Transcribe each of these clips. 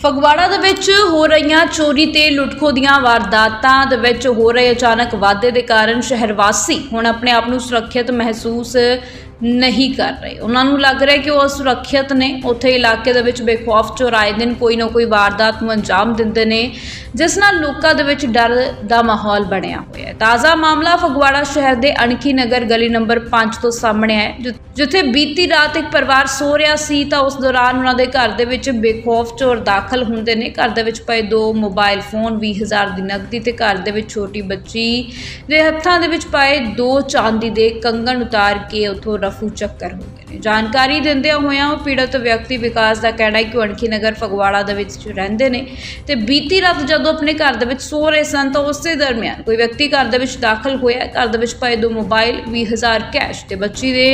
ਫਗਵਾੜਾ ਦੇ ਵਿੱਚ ਹੋ ਰਹੀਆਂ ਚੋਰੀ ਤੇ ਲੁੱਟਖੋ ਦੀਆਂ ਵਾਰਦਾਤਾਂ ਦੇ ਵਿੱਚ ਹੋ ਰਹੇ ਅਚਾਨਕ ਵਾਧੇ ਦੇ ਕਾਰਨ ਸ਼ਹਿਰ ਵਾਸੀ ਹੁਣ ਆਪਣੇ ਆਪ ਨੂੰ ਸੁਰੱਖਿਅਤ ਮਹਿਸੂਸ ਨਹੀਂ ਕਰ ਰਹੇ। ਉਹਨਾਂ ਨੂੰ ਲੱਗ ਰਿਹਾ ਕਿ ਉਹ ਸੁਰੱਖਿਅਤ ਨੇ। ਉੱਥੇ ਇਲਾਕੇ ਦੇ ਵਿੱਚ ਬੇਖੌਫ ਚੋਰਾਏ ਦਿਨ ਕੋਈ ਨਾ ਕੋਈ ਵਾਰਦਾਤ ਨੂੰ ਅੰਜਾਮ ਦਿੰਦੇ ਨੇ, ਜਿਸ ਨਾਲ ਲੋਕਾਂ ਦੇ ਵਿੱਚ ਡਰ ਦਾ ਮਾਹੌਲ ਬਣਿਆ ਹੋਇਆ ਹੈ। ਤਾਜ਼ਾ ਮਾਮਲਾ ਫਗਵਾੜਾ ਸ਼ਹਿਰ ਦੇ ਅਣਖੀ ਨਗਰ ਗਲੀ ਨੰਬਰ 5 ਤੋਂ ਸਾਹਮਣੇ ਹੈ ਜਿੱਥੇ ਬੀਤੀ ਰਾਤ ਇੱਕ ਪਰਿਵਾਰ ਸੋ ਰਿਹਾ ਸੀ ਤਾਂ ਉਸ ਦੌਰਾਨ ਉਹਨਾਂ ਦੇ ਘਰ ਦੇ ਵਿੱਚ ਬੇਖੌਫ ਚੋਰ ਦਾਖਲ ਹੁੰਦੇ ਨੇ। ਘਰ ਦੇ ਵਿੱਚ ਪਏ ਦੋ ਮੋਬਾਈਲ ਫੋਨ 20000 ਦੀ ਨਕਦੀ ਤੇ ਘਰ ਦੇ ਵਿੱਚ ਛੋਟੀ ਬੱਚੀ ਦੇ ਹੱਥਾਂ ਦੇ ਵਿੱਚ ਪਾਏ ਦੋ ਚਾਂਦੀ ਦੇ ਕੰਗਣ ਉਤਾਰ ਕੇ ਉੱਥੋਂ ਰਫੂ ਚੱਕਰ ਹੋ ਗਏ ਨੇ। ਜਾਣਕਾਰੀ ਦਿੰਦਿਆਂ ਹੋਇਆਂ ਉਹ ਪੀੜਤ ਵਿਅਕਤੀ ਵਿਕਾਸ ਦਾ ਕਹਿਣਾ ਹੈ ਕਿ ਉਹ ਅਣਖੀ ਨਗਰ ਫਗਵਾੜਾ ਦੇ ਵਿੱਚ ਰਹਿੰਦੇ ਨੇ ਤੇ ਬੀਤੀ ਰਾਤ ਜਦੋਂ ਆਪਣੇ ਘਰ ਦੇ ਵਿੱਚ ਸੋ ਰਹੇ ਸਨ ਤਾਂ ਉਸੇ ਦਰਮਿਆਨ ਕੋਈ ਵਿਅਕਤੀ ਘਰ ਦੇ ਵਿੱਚ ਦਾਖਲ ਹੋਇਆ ਘਰ ਦੇ ਵਿੱਚ ਪਏ ਦੋ ਮੋਬਾਈਲ 20000 ਕੈਸ਼ ਤੇ ਬੱਚੀ ਦੇ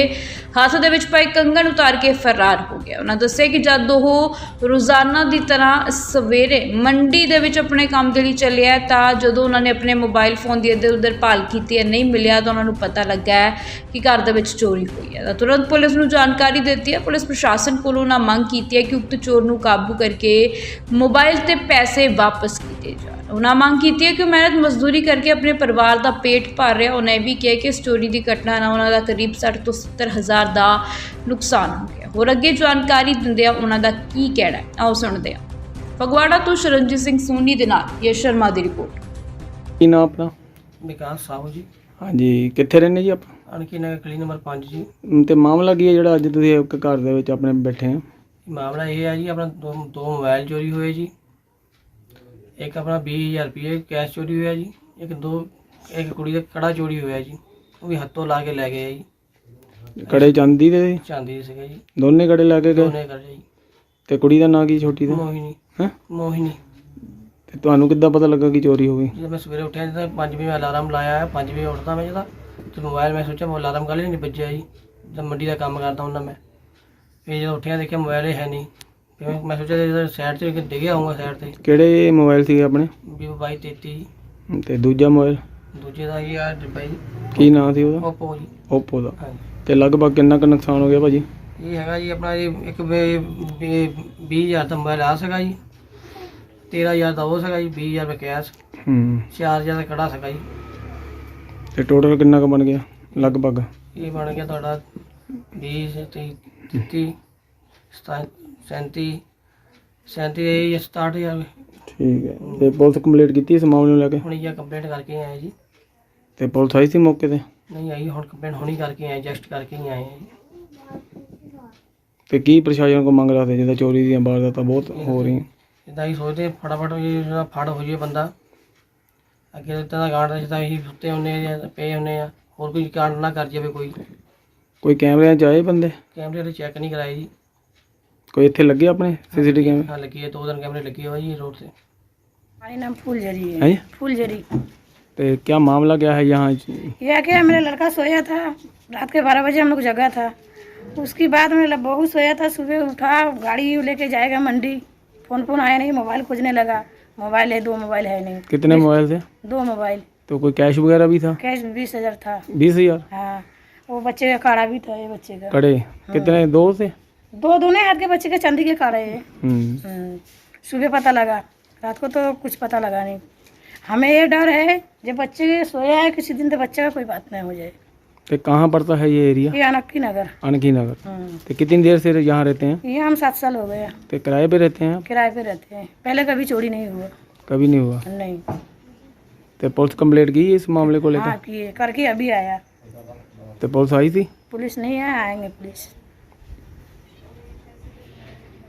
ਹੱਥ ਦੇ ਵਿੱਚ ਪਏ ਕੰਗਣ ਉਤਾਰ ਕੇ ਫਰਾਰ ਹੋ ਗਿਆ। ਉਹਨਾਂ ਦੱਸਿਆ ਕਿ ਜਦ ਉਹ ਰੋਜ਼ਾਨਾ ਦੀ ਤਰ੍ਹਾਂ ਸਵੇਰੇ ਮੰਡੀ ਦੇ ਵਿੱਚ ਆਪਣੇ ਕੰਮ ਦੇ ਲਈ ਚੱਲਿਆ ਤਾਂ ਜਦੋਂ ਉਹਨਾਂ ਨੇ ਆਪਣੇ ਮੋਬਾਈਲ ਫੋਨ ਦੀ ਇੱਧਰ ਉੱਧਰ ਭਾਲ ਕੀਤੀ ਹੈ, ਨਹੀਂ ਮਿਲਿਆ ਤਾਂ ਉਹਨਾਂ ਨੂੰ ਪਤਾ ਲੱਗਾ ਹੈ ਕਿ ਘਰ ਦੇ ਵਿੱਚ ਚੋਰੀ ਹੋਈ ਹੈ। ਤਾਂ ਤੁਰੰਤ ਪੁਲਿਸ ਨੂੰ ਜਾਣਕਾਰੀ ਦਿੱਤੀ ਹੈ। ਪੁਲਿਸ ਪ੍ਰਸ਼ਾਸਨ ਕੋਲੋਂ ਉਹਨਾਂ ਮੰਗ ਕੀਤੀ ਹੈ ਕਿ ਉਕਤ ਚੋਰ ਨੂੰ ਕਾਬੂ ਕਰਕੇ ਮੋਬਾਈਲ ਤੇ ਪੈਸੇ ਵਾਪਸ ਕੀਤੇ ਜਾਣ। ਉਹਨਾਂ ਮੰਗ ਕੀਤੀ ਹੈ ਕਿ ਮਿਹਨਤ ਮਜ਼ਦੂਰੀ ਕਰਕੇ ਆਪਣੇ ਪਰਿਵਾਰ ਦਾ ਪੇਟ ਭਰ ਰਿਹਾ। ਉਹਨਾਂ ਇਹ ਵੀ ਕਿਹਾ ਕਿ ਇਸ ਚੋਰੀ ਦੀ ਘਟਨਾ ਨਾਲ ਉਹਨਾਂ ਦਾ ਕਰੀਬ 60 ਤੋਂ 70 ਹਜ਼ਾਰ ਦਾ ਨੁਕਸਾਨ ਹੋ ਗਿਆ। ਹੋਰ ਅੱਗੇ ਜਾਣਕਾਰੀ ਦਿੰਦਿਆਂ ਉਹਨਾਂ ਦਾ ਕੀ ਕਹਿਣਾ ਆਓ ਸੁਣਦੇ ਹਾਂ। ਫਗਵਾੜਾ ਤੋਂ ਸ਼ਰਨਜੀਤ ਸਿੰਘ ਸੋਨੀ ਦੇ ਨਾਲ ਯਸ਼ ਸ਼ਰਮਾ ਦੀ ਰਿਪੋਰਟ। ਕੀ ਨਾਮ ਆਪਣਾ? ਵਿਕਾਸ ਸਾਹੂ ਜੀ। ਹਾਂਜੀ ਕਿੱਥੇ ਰਹਿੰਦੇ ਜੀ ਆਪਾਂ? ਅਣਕੀ ਨਗਰ ਗਲੀ ਨੰਬਰ 5 ਜੀ। ਅਮ ਤੇ ਮਾਮਲਾ ਕੀ ਹੈ ਜਿਹੜਾ ਅੱਜ ਤੁਸੀਂ ਇੱਕ ਘਰ ਦੇ ਵਿੱਚ ਆਪਣੇ ਬੈਠੇ ਆ ਮਾਮਲਾ ਇਹ ਹੈ ਜੀ ਆਪਣਾ ਦੋ ਦੋ ਮੋਬਾਈਲ ਚੋਰੀ ਹੋਏ ਜੀ। ਇੱਕ ਆਪਣਾ 20000 ਰੁਪਏ ਕੈਸ਼ ਚੋਰੀ ਹੋਇਆ ਜੀ। ਇੱਕ ਦੋ ਇੱਕ ਕੁੜੀ ਦਾ ਕੜਾ ਚੋਰੀ ਹੋਇਆ ਜੀ। ਉਹ ਵੀ ਹੱਥੋਂ ਲਾ ਕੇ ਲੈ ਗਏ ਆ ਜੀ। ਕੜੇ ਚਾਂਦੀ ਦੇ? ਚਾਂਦੀ ਦੇ ਸੀਗੇ ਜੀ। ਦੋਨੇ ਕੜੇ ਲੈ ਕੇ ਗਏ? ਦੋਨੇ ਕਰ ਜੀ। ਤੇ ਕੁੜੀ ਦਾ ਨਾਂ ਕੀ ਛੋਟੀ ਦਾ? ਮੋਹਿਨੀ। ਹੈ? ਮੋਹਿਨੀ। ਤੇ ਤੁਹਾਨੂੰ ਕਿੱਦਾਂ ਪਤਾ ਲੱਗਾ ਕਿ ਚੋਰੀ ਹੋ ਗਈ? ਜਦੋਂ ਮੈਂ ਸਵੇਰੇ ਉੱਠਿਆ ਤਾਂ 5 ਵਜੇ ਅਲਾਰਮ ਲਾਇਆ ਹੈ 5 ਵਜੇ ਉੱਠਦਾ ਮੈਂ ਜਦੋਂ ਤੇ ਮੋਬਾਈਲ ਮੈਂ ਸੋਚਿਆ ਮੈਂ ਅਲਾਰਮ ਕਾਹਲੇ ਨਹੀਂ ਵੱਜਿਆ ਜੀ? ਜਦ ਮੰਡੀ ਦਾ ਕੰਮ ਕਰਦਾ ਹੁੰਦਾ ਮੈਂ। ਫਿਰ ਜਦੋਂ ਉੱਠਿਆ ਦੇਖਿਆ ਮੋਬਾਈਲ ਹੀ ਹੈ ਨਹੀਂ। ਫਿਰ ਮੈਂ- ਮੈਂ ਸੋਚਿਆ ਜਦੋਂ ਸਾਈਡ ਤੇ ਡਿੱਗਿਆ ਹੋਊਗਾ ਸਾਈਡ ਤੇ। ਕਿਹੜੇ ਮੋਬਾਈਲ ਸੀਗੇ ਆਪਣੇ? ਵੀਵੋ 2233 ਤੇ ਦੂਜਾ ਮੋਬਾਈਲ ਦੂਜੇ ਦਾ ਇਹ ਆ ਡੱਬਾ ਜੀ ਕੀ ਨਾਂ ਸੀ ਉਹਦਾ? ਓਪੋ ਜੀ। ਓਪੋ ਦਾ। ਹਾਂਜੀ। ਤੇ ਲਗਭਗ ਕਿੰਨਾ ਕੁ ਨੁਕਸਾਨ ਹੋ ਗਿਆ ਭਾਜੀ? ਇਹ ਹੈਗਾ ਜੀ ਆਪਣਾ ਇਹ ਇੱਕ 20000 ਦਾ ਮੋਬਾਈਲ ਆ ਸੀਗਾ ਜੀ। 13000 ਦਾ ਉਹ ਸੀਗਾ ਜੀ 20000 ਰੁਪਏ ਕੈਸ਼ ਹੂੰ। 4000 ਦਾ ਕੜਾ ਸੀਗਾ ਜੀ। ਤੇ ਟੋਟਲ ਕਿੰਨਾ ਕੁ ਬਣ ਗਿਆ? ਲਗਭਗ? ਇਹ ਬਣ ਗਿਆ ਤੁਹਾਡਾ 20 ਤੀਹ, 33 37 37 ਇਹ 67000 ਠੀਕ ਹੈ। ਤੇ ਪੁਲਿਸ ਕੰਪਲੀਟ ਕੀਤੀ ਇਸ ਮਾਮਲੇ ਨੂੰ ਲੈ ਕੇ? ਹੁਣ ਇਹ ਕੰਪਲੇਂਟ ਕਰਕੇ ਆਏ ਜੀ। ਤੇ ਪੁਲਿਸ ਆਈ ਸੀ ਮੌਕੇ ਤੇ? ਨਹੀਂ ਆਈ ਹੁਣ ਕੰਪਲੇਂਟ ਹੁਣੀ ਕਰਕੇ ਆਏ ਜਸਟ ਕਰਕੇ ਹੀ ਆਏ ਆ ਜੀ। ਤੇ ਕੀ ਪ੍ਰਸ਼ਾਸਨ ਕੋ ਮੰਗ ਰਹੇ ਜਿਹਦਾ ਚੋਰੀ ਦੀਆਂ ਵਾਰਦਾਤਾਂ ਬਹੁਤ ਹੋ ਰਹੀਆਂ। ਇਦਾਂ ਹੀ ਸੋਚਦੇ ਫਟਾਫਟ ਇਹ ਜਿਹੜਾ ਫੜ ਹੋ ਜਾਏ ਬੰਦਾ ਅੱਗੇ ਤਾਂ ਦਾ ਗਾਂਡ ਜਿੱਦਾਂ ਅਸੀਂ ਸੁੱਤੇ ਹੁੰਨੇ ਆ ਜਾਂ ਪਏ ਹੁੰਨੇ ਆ ਹੋਰ ਕੋਈ ਕਾਂਡ ਨਾ ਕਰ ਜਾਵੇ ਕੋਈ ਕੋਈ ਕੈਮਰਿਆਂ 'ਚ ਆਏ ਬੰਦੇ ਕੈਮਰੇ ਤੇ ਚੈੱਕ ਨਹੀਂ ਕਰਾਏ ਜੀ ਕੋਈ ਇੱਥੇ ਲੱਗੇ ਆਪਣੇ ਸੀਸੀਟੀਵੀ ਕੈਮਰੇ ਹਾਂ ਲੱਗੀ ਹੈ ਦੋ ਦਿਨ ਕੈਮਰੇ ਲੱਗੇ ਹੋਏ ਜੀ ਰੋਡ ਤੇ हमारी नाम फूलझरी है है फूलझरी तो क्या मामला क्या है यहाँ यह क्या मेरा लड़का सोया था रात के बारह बजे हम लोग जगा था उसके बाद मेरा बहू सोया था सुबह उठा गाड़ी लेके जाएगा मंडी फ़ोन फ़ोन आया नहीं मोबाइल खोजने लगा। मोबाइल है दो मोबाइल है नहीं। कितने मोबाइल थे? दो मोबाइल। तो कोई कैश वगैरह भी था? कैश बीस हज़ार था। बीस हज़ार? हाँ वो बच्चे का काड़ा भी था ये बच्चे का। कड़े? कितने? दो थे? दो दोनों हाथ के बच्चे के चांदी के काड़े हैं। हम्म। हम्म, सुबह पता लगा। रात को तो कुछ पता लगा नहीं। हमें ये डर है जब बच्चे सोया है किसी दिन तो बच्चे का कोई बात नहीं हो जाए। तो कहाँ पड़ता है ये एरिया? ये अनक्की नगर। अनकी नगर। हम्म। तो कितनी देर से यहाँ रहते हैं? ये हम सात साल हो गए तो किराए पे रहते हैं आप? किराए पे रहते हैं। पहले कभी चोरी नहीं हुआ। कभी नहीं हुआ? नहीं। तो पुलिस कंप्लेंट की इस मामले को हाँ लेकर किए करके अभी आया। तो पुलिस आई थी? पुलिस नहीं आया आएँगे पुलिस।